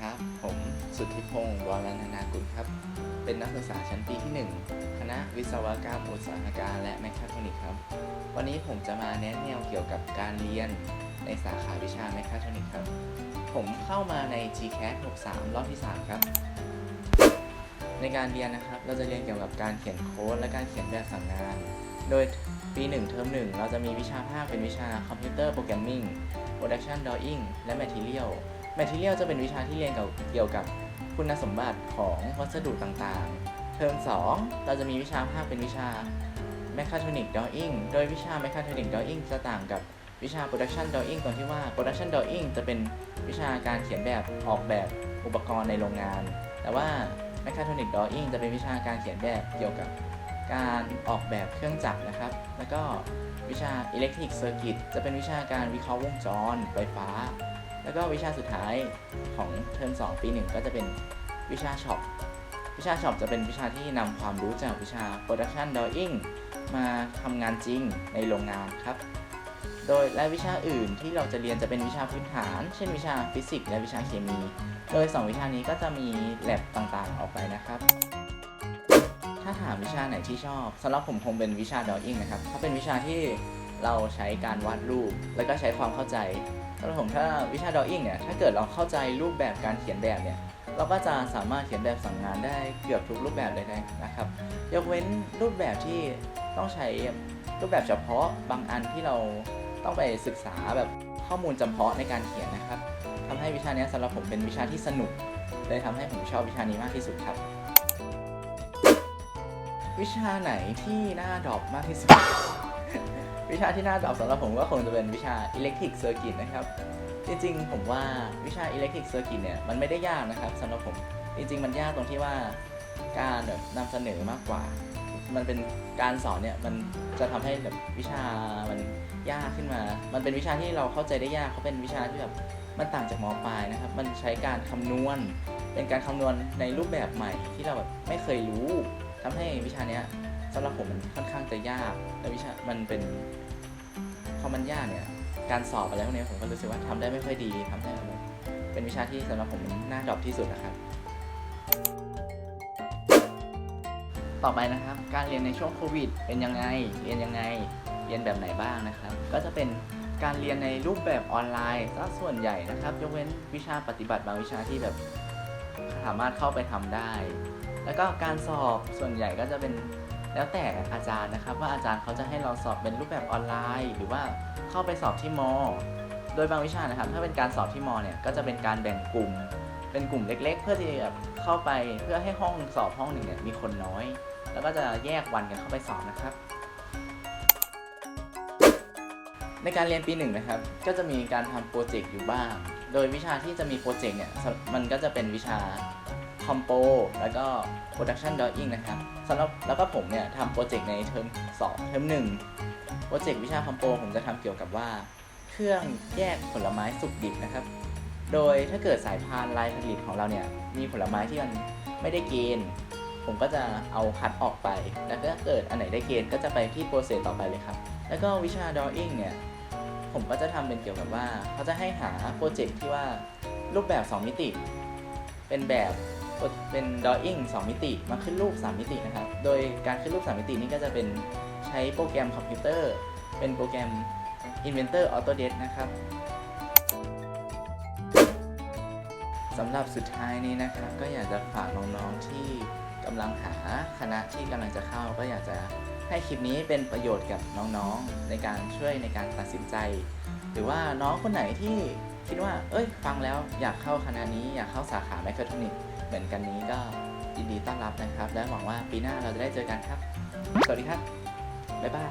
ครับ ผมสุทธิพงศ์วรนานากุลครับ เป็นนักศึกษาชั้นปีที่ 1 คณะวิศวกรรมอุตสาหการและแมคคาทรอนิกส์ครับ วันนี้ผมจะมาแนะแนวเกี่ยวกับการเรียนในสาขาวิชาแมคคาทรอนิกส์ครับ ผมเข้ามาใน GCAT 63 รอบที่ 3 ครับ ในการเรียนนะครับ เราจะเรียนเกี่ยวกับการเขียนโค้ดและการเขียนแบบสั่งงาน โดยปี 1 เทอม 1 เราจะมีวิชาภาคเป็นวิชาคอมพิวเตอร์โปรแกรมมิ่ง Production Drawing และ Material Material จะเป็นวิชาที่เรียนเกี่ยวกับคุณสมบัติของวัสดุต่างๆ เทอม 2 เราจะมีวิชาภาคเป็นวิชา Mechatronic Drawing โดยวิชา Mechatronic Drawing จะต่างกับวิชา Production Drawing ตรงที่ว่า Production Drawing จะเป็นวิชาการเขียนแบบออกแบบอุปกรณ์ในโรงงาน แต่ว่า Mechatronic Drawing จะเป็นวิชาการเขียนแบบเกี่ยวกับการออกแบบเครื่องจักรนะครับ แล้วก็วิชา Electric Circuit จะเป็นวิชาการวิเคราะห์วงจรไฟฟ้า แล้วก็วิชาสุดท้ายของเทอม2 ปี 1 ก็จะเป็นวิชาช็อปวิชาช็อปจะเป็นวิชาที่นำความรู้จากวิชา Production Drawing มาทำงานจริงในโรงงานครับ โดยและวิชาอื่นที่เราจะเรียนจะเป็นวิชาพื้นฐาน เช่นวิชาฟิสิกส์และวิชาเคมี โดย 2 วิชานี้ก็จะมีแลบต่างๆออกไปนะครับถ้าถามวิชาไหนที่ชอบสำหรับผมคงเป็นวิชา Drawing นะครับเพราะเป็นวิชาที่เราใช้การวาดรูป แล้วก็ใช้ความเข้าใจ สำหรับผมถ้าวิชา Drawing เนี่ยถ้าเกิดเราเข้าใจรูปแบบการเขียนแบบเนี่ยเราก็จะสามารถเขียนแบบสั่งงานได้เกือบทุกรูปแบบเลยนะครับ ยกเว้นรูปแบบที่ต้องใช้รูปแบบเฉพาะบางอันที่เราต้องไปศึกษาแบบข้อมูลจำเพาะในการเขียนนะครับทำให้วิชาเนี้ยสำหรับผมเป็นวิชาที่สนุกเลยทำให้ผมชอบวิชานี้มากที่สุดครับ วิชาไหนที่น่าดรอปมากที่สุด วิชาที่น่าดรอปสำหรับผมก็คงจะเป็นวิชา Electric Circuit นะครับ จริงๆ ผมว่าวิชา Electric Circuit เนี่ยมันไม่ได้ยากนะครับสำหรับผม จริงๆ มันยากตรงที่ว่าการแบบนำเสนอมากกว่า มันเป็นการสอนเนี่ยมันจะทำให้แบบวิชามันยากขึ้นมา มันเป็นวิชาที่เราเข้าใจได้ยากเขาเป็นวิชาที่แบบมันต่างจากมปลายนะครับ มันใช้การคำนวณ เป็นการคำนวณในรูปแบบใหม่ที่เราแบบไม่เคยรู้ทำให้วิชาเนี้ย สำหรับผมมันค่อนข้างจะยากและวิชามันเป็นพอมันยากเนี่ย การสอบอะไรพวกนี้ผมก็รู้สึกว่าทำได้ไม่ค่อยดีทำให้เป็นวิชาที่สำหรับผมน่าดรอปที่สุดนะครับ ต่อไปนะครับ การเรียนในช่วงโควิด เป็นยังไง เรียนยังไง เรียนแบบไหนบ้างนะครับ ก็จะเป็นการเรียนในรูปแบบออนไลน์ซะส่วนใหญ่นะครับ ยกเว้นวิชาปฏิบัติบางวิชาที่แบบสามารถเข้าไปทำได้ แล้วก็การสอบส่วนใหญ่ก็จะเป็น แล้วแต่อาจารย์นะครับว่าอาจารย์เขาจะให้เราสอบเป็นรูปแบบออนไลน์ หรือว่าเข้าไปสอบที่มอ โดยบางวิชานะครับ ถ้าเป็นการสอบที่มอเนี่ยก็จะเป็นการแบ่งกลุ่ม เป็นกลุ่มเล็ก ๆ เพื่อที่จะแบบเข้าไปเพื่อให้ห้องสอบห้องหนึ่งเนี่ยมีคนน้อย แล้วก็จะแยกวันกันเข้าไปสอบนะครับ ในการเรียนปีหนึ่งนะครับ ก็จะมีการทำโปรเจกต์อยู่บ้าง โดยวิชาที่จะมีโปรเจกต์เนี่ยมันก็จะเป็นวิชา คอมโปแล้วก็ Production Drawing นะครับสำหรับแล้วก็ผมเนี่ยทำโปรเจกต์ในเทอม2เทอม1โปรเจกต์วิชาคอมโปผมจะทำเกี่ยวกับว่า เครื่องแยกผลไม้สุกดิบนะครับ โดยถ้าเกิดสายพานลายผลิตของเราเนี่ยมีผลไม้ที่มันไม่ได้เกณฑ์ ผมก็จะเอาคัดออกไป แล้วถ้าเกิดอันไหนได้เกณฑ์ก็จะไปที่โปรเซสต่อไปเลยครับ แล้วก็วิชา drawing เนี่ยผมก็จะทำเป็นเกี่ยวกับว่าเขาจะให้หาโปรเจกต์ที่ว่ารูปแบบ 2 มิติ เป็นแบบ เป็น drawing 2 มิติ มาขึ้นรูป 3 มิตินะครับ โดยการขึ้นรูป 3 มิตินี้ก็จะเป็นใช้โปรแกรมคอมพิวเตอร์ เป็นโปรแกรม Inventor Autodesk นะครับสำหรับสุดท้ายนี้นะครับก็อยากจะฝากน้องๆที่กำลังหาคณะที่กำลังจะเข้า ก็อยากจะให้คลิปนี้เป็นประโยชน์กับน้องๆในการช่วยในการตัดสินใจ หรือว่าน้องคนไหนที่คิดว่า เอ้ย ฟังแล้วอยากเข้าคณะนี้อยากเข้าสาขาแมคคาทรอนิก เหมือนกันนี้ก็ยินดีต้อนรับนะครับ และหวังว่าปีหน้าเราจะได้เจอกันครับ สวัสดีครับ บ๊ายบาย